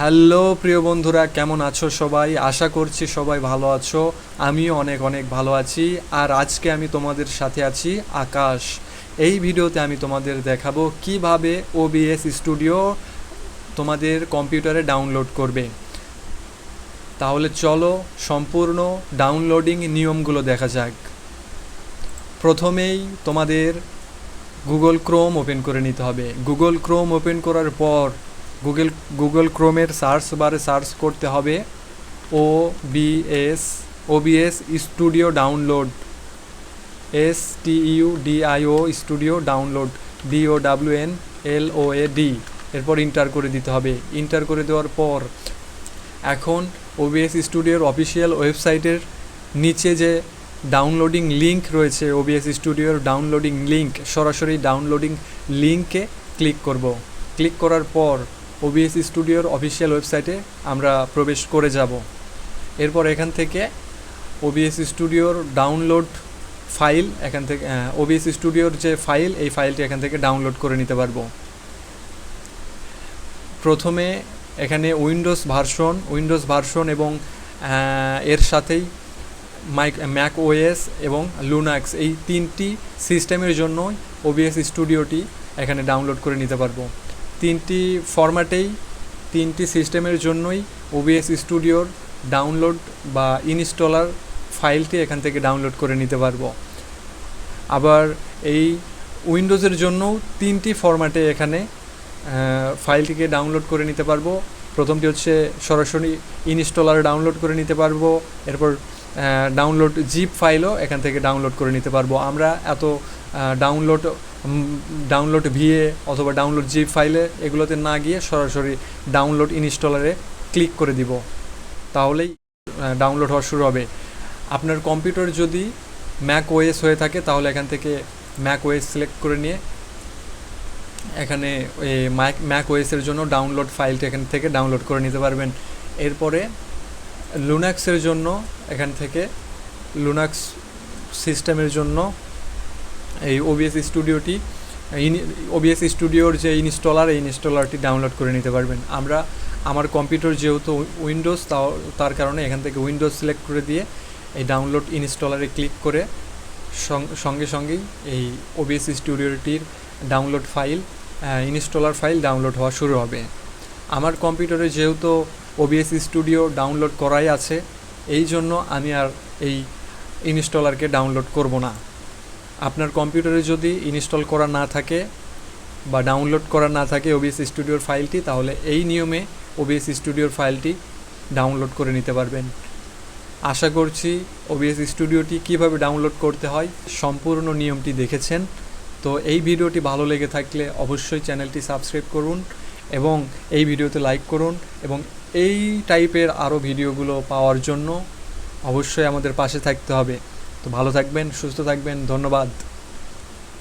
Hello প্রিয় বন্ধুরা, কেমন আছো সবাই? আশা করছি সবাই ভালো আছো। আমিও অনেক অনেক ভালো আছি। আর আজকে আমি তোমাদের সাথে আছি আকাশ। এই ভিডিওতে আমি তোমাদের দেখাবো কীভাবে ওবিএস স্টুডিও তোমাদের কম্পিউটারে ডাউনলোড করবে। তাহলে চলো সম্পূর্ণ ডাউনলোডিং নিয়মগুলো দেখা যাক। প্রথমেই তোমাদের গুগল ক্রোম ওপেন করে নিতে হবে। গুগল ক্রোম ওপেন করার পর গুগল গুগল ক্রোমের সার্চ বারে সার্চ করতে হবে। O BS OBS studio download S T U DIO studio download DO W N L O A D এরপর ইন্টার করে দিতে হবে। ইন্টার করে দেওয়ার পর এখন ওবিএস স্টুডিওর অফিসিয়াল ওয়েবসাইটের নিচে যে ডাউনলোডিং লিংক রয়েছে ওবিএস স্টুডিওর ডাউনলোডিং লিংক সরাসরি ডাউনলোডিং লিংকে ক্লিক করব। ক্লিক করার পর ওবিএস স্টুডিওর অফিসিয়াল ওয়েবসাইটে আমরা প্রবেশ করে যাব। এরপর এখান থেকে ওবিএস স্টুডিওর ডাউনলোড ফাইল এখান থেকে ওবিএস স্টুডিওর যে ফাইল এই ফাইলটি এখান থেকে ডাউনলোড করে নিতে পারব। প্রথমে এখানে উইন্ডোজ ভার্সন উইন্ডোজ ভার্সন এবং এর সাথেই মাইক ম্যাক ওএস এবং লুনাক্স এই তিনটি সিস্টেমের জন্য ওবিএস স্টুডিওটি এখানে ডাউনলোড করে নিতে পারব। তিনটি ফরম্যাটেই তিনটি সিস্টেমের জন্যই ওবিএস স্টুডিওর ডাউনলোড বা ইনস্টলার ফাইলটি এখান থেকে ডাউনলোড করে নিতে পারব। আবার এই উইন্ডোজের জন্যও তিনটি ফরম্যাটে এখানে ফাইলটিকে ডাউনলোড করে নিতে পারব। প্রথমটি হচ্ছে সরাসরি ইনস্টলার ডাউনলোড করে নিতে পারব। এরপর ডাউনলোড জিপ ফাইলও এখান থেকে ডাউনলোড করে নিতে পারব। আমরা এত ডাউনলোড ডাউনলোড ভিএ অথবা ডাউনলোড জিপ ফাইলে এগুলোতে না গিয়ে সরাসরি ডাউনলোড ইনস্টলারে ক্লিক করে দিব। তাহলেই ডাউনলোড হওয়া শুরু হবে। আপনার কম্পিউটার যদি ম্যাক ওএস হয়ে থাকে, তাহলে এখান থেকে ম্যাক ওএস সিলেক্ট করে নিয়ে এখানে ম্যাক ম্যাক ওএসের জন্য ডাউনলোড ফাইলটি এখান থেকে ডাউনলোড করে নিতে পারবেন। এরপরে লুনাক্সের জন্য এখান থেকে লুনাক্স সিস্টেমের জন্য এই ওবিএস স্টুডিওটি ওবিএস স্টুডিওর যে ইনস্টলার এই ইনস্টলারটি ডাউনলোড করে নিতে পারবেন। আমরা, আমার কম্পিউটার যেহেতু উইন্ডোজ তাও, তার কারণে এখান থেকে উইন্ডোজ সিলেক্ট করে দিয়ে এই ডাউনলোড ইনস্টলারে ক্লিক করে সঙ্গে সঙ্গেই এই OBS স্টুডিওটির download file installer file download হওয়া শুরু হবে। আমার কম্পিউটারে যেহেতু ওবিএস স্টুডিও ডাউনলোড করাই আছে, এই জন্য আমি আর এই ইনস্টলারকে ডাউনলোড করব না। আপনার কম্পিউটারে যদি ইনস্টল করা না থাকে বা ডাউনলোড করা না থাকে ওবিএস স্টুডিওর ফাইলটি, তাহলে এই নিয়মে ওবিএস স্টুডিওর ফাইলটি ডাউনলোড করে নিতে পারবেন। আশা করছি ওবিএস স্টুডিওটি কীভাবে ডাউনলোড করতে হয় সম্পূর্ণ নিয়মটি দেখেছেন। তো এই ভিডিওটি ভালো লেগে থাকলে অবশ্যই চ্যানেলটি সাবস্ক্রাইব করুন এবং এই ভিডিওতে লাইক করুন এবং এই টাইপের আরও ভিডিওগুলো পাওয়ার জন্য অবশ্যই আমাদের পাশে থাকতে হবে। তো ভালো থাকবেন সুস্থ থাকবেন ধন্যবাদ।